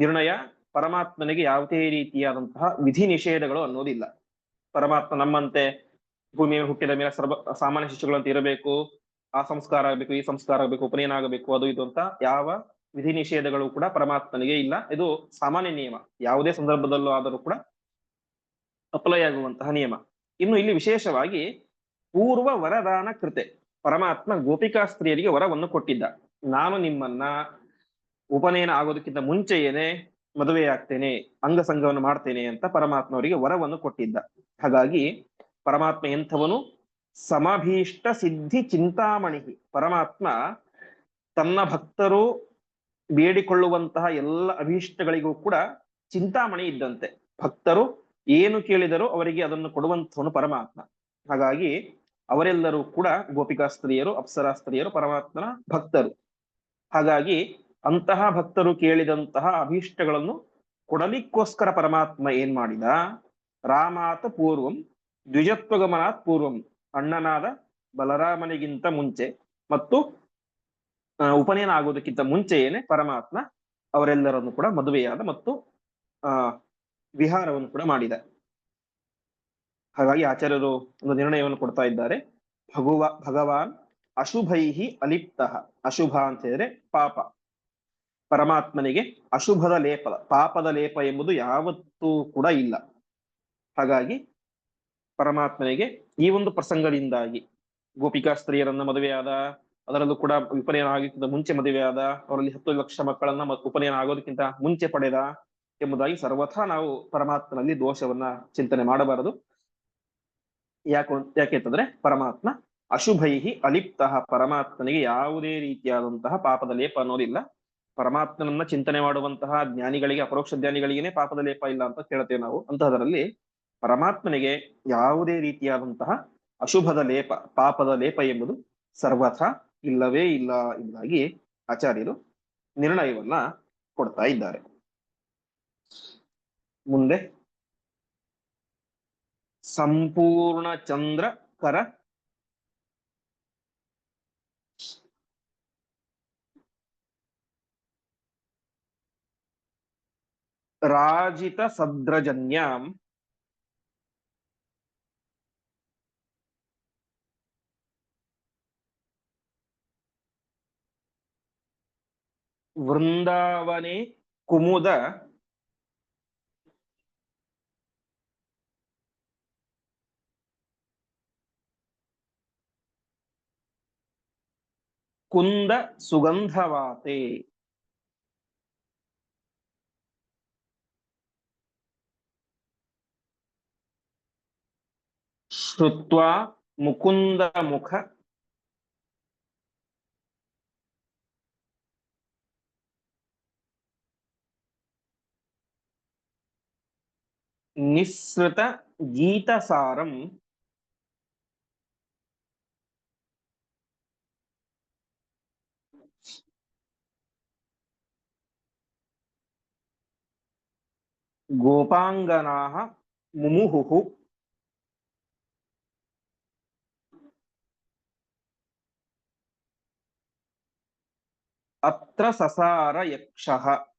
ನಿರ್ಣಯ ಪರಮಾತ್ಮನಿಗೆ ಯಾವುದೇ ರೀತಿಯಾದಂತಹ ವಿಧಿ ನಿಷೇಧಗಳು ಅನ್ನೋದಿಲ್ಲ. ಪರಮಾತ್ಮ ನಮ್ಮಂತೆ ಭೂಮಿಯ ಹುಟ್ಟಿದ ಮೇಲೆ ಸರ್ವ ಸಾಮಾನ್ಯ ಶಿಷ್ಯಗಳಂತ ಇರಬೇಕು. ಆ ಸಂಸ್ಕಾರ ಆಗಬೇಕು, ಈ ಸಂಸ್ಕಾರ ಆಗಬೇಕು, ಉಪನಯನ ಆಗಬೇಕು, ಅದು ಇದು ಅಂತ ಯಾವ ವಿಧಿ ನಿಷೇಧಗಳು ಕೂಡ ಪರಮಾತ್ಮನಿಗೆ ಇಲ್ಲ. ಇದು ಸಾಮಾನ್ಯ ನಿಯಮ. ಯಾವುದೇ ಸಂದರ್ಭದಲ್ಲೂ ಆದರೂ ಕೂಡ ಅಪ್ಲೈ ಆಗುವಂತಹ ನಿಯಮ. ಇನ್ನು ಇಲ್ಲಿ ವಿಶೇಷವಾಗಿ ಪೂರ್ವ ವರದಾನ ಕೃತೆ. ಪರಮಾತ್ಮ ಗೋಪಿಕಾ ಸ್ತ್ರೀಯರಿಗೆ ವರವನ್ನು ಕೊಟ್ಟಿದ್ದ. ನಾನು ನಿಮ್ಮನ್ನ ಉಪನಯನ ಆಗೋದಕ್ಕಿಂತ ಮುಂಚೆಯೇನೆ ಮದುವೆ ಆಗ್ತೇನೆ, ಅಂಗಸಂಗವನ್ನು ಮಾಡ್ತೇನೆ ಅಂತ ಪರಮಾತ್ಮ ಅವರಿಗೆ ವರವನ್ನು ಕೊಟ್ಟಿದ್ದ. ಹಾಗಾಗಿ ಪರಮಾತ್ಮ ಎಂಥವನು? ಸಮಭೀಷ್ಟ ಸಿದ್ಧಿ ಚಿಂತಾಮಣಿ ಪರಮಾತ್ಮ ತನ್ನ ಭಕ್ತರು ಬೇಡಿಕೊಳ್ಳುವಂತಹ ಎಲ್ಲ ಅಭೀಷ್ಟಗಳಿಗೂ ಕೂಡ ಚಿಂತಾಮಣಿ ಇದ್ದಂತೆ. ಭಕ್ತರು ಏನು ಕೇಳಿದರೂ ಅವರಿಗೆ ಅದನ್ನು ಕೊಡುವಂಥವನು ಪರಮಾತ್ಮ. ಹಾಗಾಗಿ ಅವರೆಲ್ಲರೂ ಕೂಡ ಗೋಪಿಕಾ ಅಪ್ಸರಾಸ್ತ್ರೀಯರು ಅಪ್ಸರಾ ಪರಮಾತ್ಮನ ಭಕ್ತರು. ಹಾಗಾಗಿ ಅಂತಹ ಭಕ್ತರು ಕೇಳಿದಂತಹ ಅಭೀಷ್ಟಗಳನ್ನು ಕೊಡಲಿಕ್ಕೋಸ್ಕರ ಪರಮಾತ್ಮ ಏನ್ ಮಾಡಿದ? ರಾಮಾತ ಪೂರ್ವಂ, ದ್ವಿಜತ್ವಗಮನಾತ್ ಪೂರ್ವಂ, ಅಣ್ಣನಾದ ಬಲರಾಮನಿಗಿಂತ ಮುಂಚೆ ಮತ್ತು ಉಪನಯನ ಆಗೋದಕ್ಕಿಂತ ಮುಂಚೆಯೇನೆ ಪರಮಾತ್ಮ ಅವರೆಲ್ಲರನ್ನು ಕೂಡ ಮದುವೆಯಾದ ಮತ್ತು, ಆ, ವಿಹಾರವನ್ನು ಕೂಡ ಮಾಡಿದ. ಹಾಗಾಗಿ ಆಚಾರ್ಯರು ಒಂದು ನಿರ್ಣಯವನ್ನು ಕೊಡ್ತಾ ಇದ್ದಾರೆ. ಭಗವ, ಭಗವಾನ್ ಅಶುಭೈಹಿ ಅಲಿಪ್ತ. ಅಶುಭ ಅಂತ ಹೇಳಿದ್ರೆ ಪಾಪ. ಪರಮಾತ್ಮನಿಗೆ ಅಶುಭದ ಲೇಪ, ಪಾಪದ ಲೇಪ ಎಂಬುದು ಯಾವತ್ತೂ ಕೂಡ ಇಲ್ಲ. ಹಾಗಾಗಿ ಪರಮಾತ್ಮನಿಗೆ ಈ ಒಂದು ಪ್ರಸಂಗದಿಂದಾಗಿ ಗೋಪಿಕಾ ಸ್ತ್ರೀಯರನ್ನ ಮದುವೆಯಾದ ಅದರಲ್ಲೂ ಕೂಡ ಉಪನಯನ ಆಗಿಕ್ಕಿಂತ ಮುಂಚೆ ಮದುವೆಯಾದ ಅವರಲ್ಲಿ ಹತ್ತು ಲಕ್ಷ ಮಕ್ಕಳನ್ನ ಉಪನಯನ ಆಗೋದಕ್ಕಿಂತ ಮುಂಚೆ ಪಡೆದ ಎಂಬುದಾಗಿ ಸರ್ವಥಾ ನಾವು ಪರಮಾತ್ಮನಲ್ಲಿ ದೋಷವನ್ನ ಚಿಂತನೆ ಮಾಡಬಾರದು. ಯಾಕೆ ಯಾಕೆ ಅಂತಂದ್ರೆ ಪರಮಾತ್ಮ ಅಶುಭೈಹಿ ಅಲಿಪ್ತ ಪರಮಾತ್ಮನಿಗೆ ಯಾವುದೇ ರೀತಿಯಾದಂತಹ ಪಾಪದ ಲೇಪ ಅನ್ನೋದಿಲ್ಲ. ಪರಮಾತ್ಮನನ್ನ ಚಿಂತನೆ ಮಾಡುವಂತಹ ಜ್ಞಾನಿಗಳಿಗೆ, ಅಪರೋಕ್ಷ ಜ್ಞಾನಿಗಳಿಗೇನೆ ಪಾಪದ ಲೇಪ ಇಲ್ಲ ಅಂತ ಕೇಳ್ತೇವೆ ನಾವು. ಅಂತಹದರಲ್ಲಿ ಪರಮಾತ್ಮನಿಗೆ ಯಾವುದೇ ರೀತಿಯಾದಂತಹ ಅಶುಭದ ಲೇಪ, ಪಾಪದ ಲೇಪ ಎಂಬುದು ಸರ್ವಥಾ ಇಲ್ಲವೇ ಇಲ್ಲ ಎಂಬುದಾಗಿ ಆಚಾರ್ಯರು ನಿರ್ಣಯವನ್ನ ಕೊಡ್ತಾ ಇದ್ದಾರೆ. ಮುಂದೆ. ಸಂಪೂರ್ಣ ಚಂದ್ರ ಕರ. ರಾಜಿತ ಸದ್ರಜನ್ಯಾಂ. ವೃಂದಾವನೆ ಕುಮುದ ಕುಂದ ಸುಗಂಧವಾತೆ ಶ್ರುತ್ವಾ ಮುಕುಂದ නිස්සෘත ගීතසාරම් ගෝපාංගනාහ මුමුහුහු අත්‍ර සසාර යක්ෂහ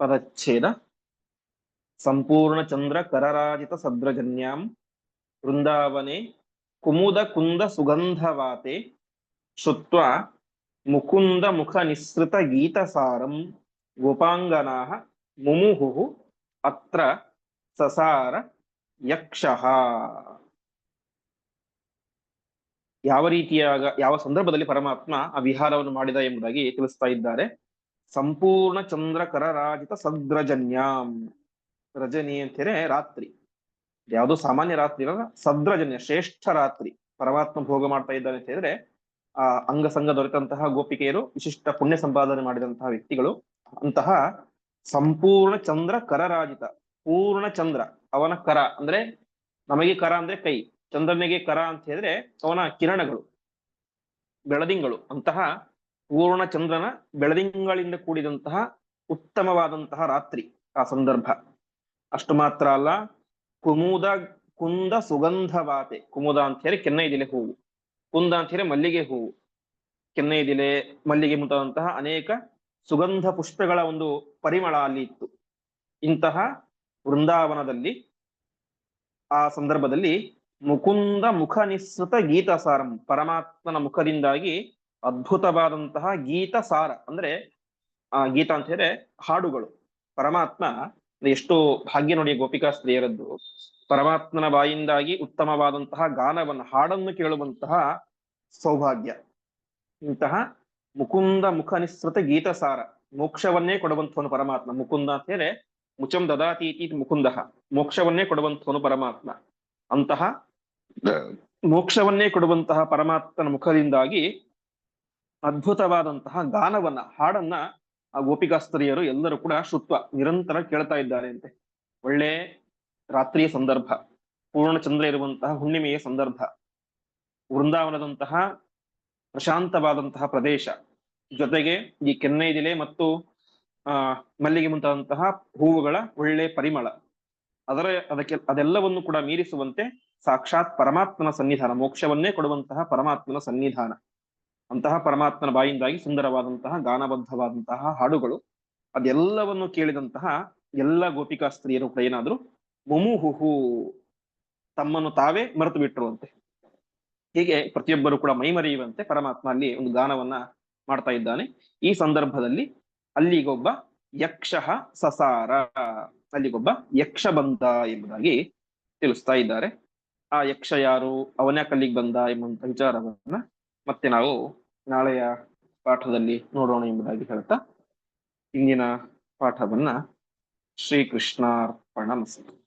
ಪದಚ್ಛೇದ ಸಂಪೂರ್ಣ ಚಂದ್ರ ಕರರಾಜಿತ ಸದ್ರಜನ್ಯಾಂ ವೃಂದಾವನೆ ಕುಮುದ ಕುಂದ ಸುಗಂಧವಾತೆ ಶುತ್ವ ಮುಕುಂದ ಮುಖ ನಿಸ್ಸೃತ ಗೀತಸಾರಂ ಗೋಪಾಂಗನಾ ಮುಮುಹು ಅತ್ರ ಸಸಾರ ಯಕ್ಷಃ. ಯಾವ ರೀತಿಯಾಗ ಯಾವ ಸಂದರ್ಭದಲ್ಲಿ ಪರಮಾತ್ಮ ಆ ವಿಹಾರವನ್ನು ಮಾಡಿದ ಎಂಬುದಾಗಿ ತಿಳಿಸ್ತಾ ಇದ್ದಾರೆ. ಸಂಪೂರ್ಣ ಚಂದ್ರ ಕರರಾಜಿತ ಸದ್ರಜನ್ಯಾಂ. ರಜನಿ ಅಂತೇನೆ ರಾತ್ರಿ. ಯಾವುದೋ ಸಾಮಾನ್ಯ ರಾತ್ರಿ ಇರಲ್ಲ ಸದ್ರಜನ್ಯ, ಶ್ರೇಷ್ಠ ರಾತ್ರಿ. ಪರಮಾತ್ಮ ಭೋಗ ಮಾಡ್ತಾ ಇದ್ದಾನೆ ಅಂತ ಹೇಳಿದ್ರೆ, ಆ ಅಂಗಸಂಗ ದೊರೆತಂತಹ ಗೋಪಿಕೆಯರು, ವಿಶಿಷ್ಟ ಪುಣ್ಯ ಸಂಪಾದನೆ ಮಾಡಿದಂತಹ ವ್ಯಕ್ತಿಗಳು, ಅಂತಹ ಸಂಪೂರ್ಣ ಚಂದ್ರ ಕರರಾಜಿತ ಪೂರ್ಣ ಚಂದ್ರ, ಅವನ ಕರ ಅಂದ್ರೆ ನಮಗೆ ಕರ ಅಂದ್ರೆ ಕೈ, ಚಂದ್ರನಿಗೆ ಕರ ಅಂತ ಹೇಳಿದ್ರೆ ಅವನ ಕಿರಣಗಳು, ಬೆಳದಿಂಗಳು, ಅಂತಹ ಪೂರ್ಣ ಚಂದ್ರನ ಬೆಳದಿಂಗಳಿಂದ ಕೂಡಿದಂತಹ ಉತ್ತಮವಾದಂತಹ ರಾತ್ರಿ ಆ ಸಂದರ್ಭ. ಅಷ್ಟು ಮಾತ್ರ ಅಲ್ಲ, ಕುಮುದ, ಕುಂದ ಸುಗಂಧವಾತೆ. ಕುಮುದ ಅಂತ ಹೇಳಿ ಕೆನ್ನೈದಿಲೆ ಹೂವು. ಕುಂದ ಅಂತ ಹೇಳಿ ಮಲ್ಲಿಗೆ ಹೂವು. ಕೆನ್ನೈದಿಲೆ ಮಲ್ಲಿಗೆ ಮುಂತಾದಂತಹ ಅನೇಕ ಸುಗಂಧ ಪುಷ್ಪಗಳ ಒಂದು ಪರಿಮಳ ಅಲ್ಲಿ ಇತ್ತು. ಇಂತಹ ವೃಂದಾವನದಲ್ಲಿ ಆ ಸಂದರ್ಭದಲ್ಲಿ ಮುಕುಂದ ಮುಖ ನಿಸ್ಸೃತ ಗೀತಸಾರಂ, ಪರಮಾತ್ಮನ ಮುಖದಿಂದಾಗಿ ಅದ್ಭುತವಾದಂತಹ ಗೀತ ಸಾರ ಅಂದ್ರೆ ಆ ಗೀತ ಅಂತ ಹೇಳಿದ್ರೆ ಹಾಡುಗಳು. ಪರಮಾತ್ಮ ಎಷ್ಟು ಭಾಗ್ಯ ನೋಡಿ ಗೋಪಿಕಾ ಸ್ತ್ರೀಯರದ್ದು. ಪರಮಾತ್ಮನ ಬಾಯಿಂದಾಗಿ ಉತ್ತಮವಾದಂತಹ ಗಾನವನ್ನು ಹಾಡನ್ನು ಕೇಳುವಂತಹ ಸೌಭಾಗ್ಯ. ಇಂತಹ ಮುಕುಂದ ಮುಖ ನಿಸ್ಸೃತ ಗೀತ ಸಾರ ಮೋಕ್ಷವನ್ನೇ ಕೊಡುವಂಥವನು ಪರಮಾತ್ಮ. ಮುಕುಂದ ಅಂತ ಹೇಳಿ ಮುಚಂ ದದಾತೀತಿ ಮುಕುಂದ. ಮೋಕ್ಷವನ್ನೇ ಕೊಡುವಂಥವನು ಪರಮಾತ್ಮ. ಅಂತಹ ಮೋಕ್ಷವನ್ನೇ ಕೊಡುವಂತಹ ಪರಮಾತ್ಮನ ಮುಖದಿಂದಾಗಿ ಅದ್ಭುತವಾದಂತಹ ಗಾನವನ್ನ, ಹಾಡನ್ನ ಆ ಗೋಪಿಕಾಸ್ತ್ರೀಯರು ಎಲ್ಲರೂ ಕೂಡ ಶುತ್ವ ನಿರಂತರ ಕೇಳ್ತಾ ಇದ್ದಾರೆ ಅಂತೆ. ಒಳ್ಳೆ ರಾತ್ರಿಯ ಸಂದರ್ಭ, ಪೂರ್ಣಚಂದ್ರ ಇರುವಂತಹ ಹುಣ್ಣಿಮೆಯ ಸಂದರ್ಭ, ವೃಂದಾವನದಂತಹ ಪ್ರಶಾಂತವಾದಂತಹ ಪ್ರದೇಶ, ಜೊತೆಗೆ ಈ ಕೆನ್ನೈದಿಲೆ ಮತ್ತು, ಆ, ಮಲ್ಲಿಗೆ ಮುಂತಾದಂತಹ ಹೂವುಗಳ ಒಳ್ಳೆ ಪರಿಮಳ, ಅದರ, ಅದಕ್ಕೆ, ಅದೆಲ್ಲವನ್ನು ಕೂಡ ಮೀರಿಸುವಂತೆ ಸಾಕ್ಷಾತ್ ಪರಮಾತ್ಮನ ಸನ್ನಿಧಾನ, ಮೋಕ್ಷವನ್ನೇ ಕೊಡುವಂತಹ ಪರಮಾತ್ಮನ ಸನ್ನಿಧಾನ. ಅಂತಹ ಪರಮಾತ್ಮನ ಬಾಯಿಂದಾಗಿ ಸುಂದರವಾದಂತಹ, ಗಾನಬದ್ಧವಾದಂತಹ ಹಾಡುಗಳು, ಅದೆಲ್ಲವನ್ನು ಕೇಳಿದಂತಹ ಎಲ್ಲ ಗೋಪಿಕಾ ಸ್ತ್ರೀಯರು ಕೂಡ ಏನಾದ್ರು ಮುಮುಹುಹು ತಮ್ಮನ್ನು ತಾವೇ ಮರೆತು ಬಿಟ್ಟಿರುವಂತೆ. ಹೀಗೆ ಪ್ರತಿಯೊಬ್ಬರು ಕೂಡ ಮೈಮರೆಯುವಂತೆ ಪರಮಾತ್ಮ ಅಲ್ಲಿ ಒಂದು ಗಾನವನ್ನ ಮಾಡ್ತಾ ಇದ್ದಾನೆ. ಈ ಸಂದರ್ಭದಲ್ಲಿ ಅಲ್ಲಿಗೊಬ್ಬ ಯಕ್ಷ ಸಸಾರ, ಅಲ್ಲಿಗೊಬ್ಬ ಯಕ್ಷ ಬಂದ ಎಂಬುದಾಗಿ ತಿಳಿಸ್ತಾ ಇದ್ದಾರೆ. ಆ ಯಕ್ಷ ಯಾರು ಅವನ ಅಲ್ಲಿಗೆ ಬಂದ ಎಂಬಂತ ವಿಚಾರವನ್ನ ಮತ್ತೆ ನಾವು ನಾಳೆಯ ಪಾಠದಲ್ಲಿ ನೋಡೋಣ ಎಂಬುದಾಗಿ ಹೇಳ್ತಾ ಇಂದಿನ ಪಾಠವನ್ನ ಶ್ರೀಕೃಷ್ಣಾರ್ಪಣ ಮಸ್ತು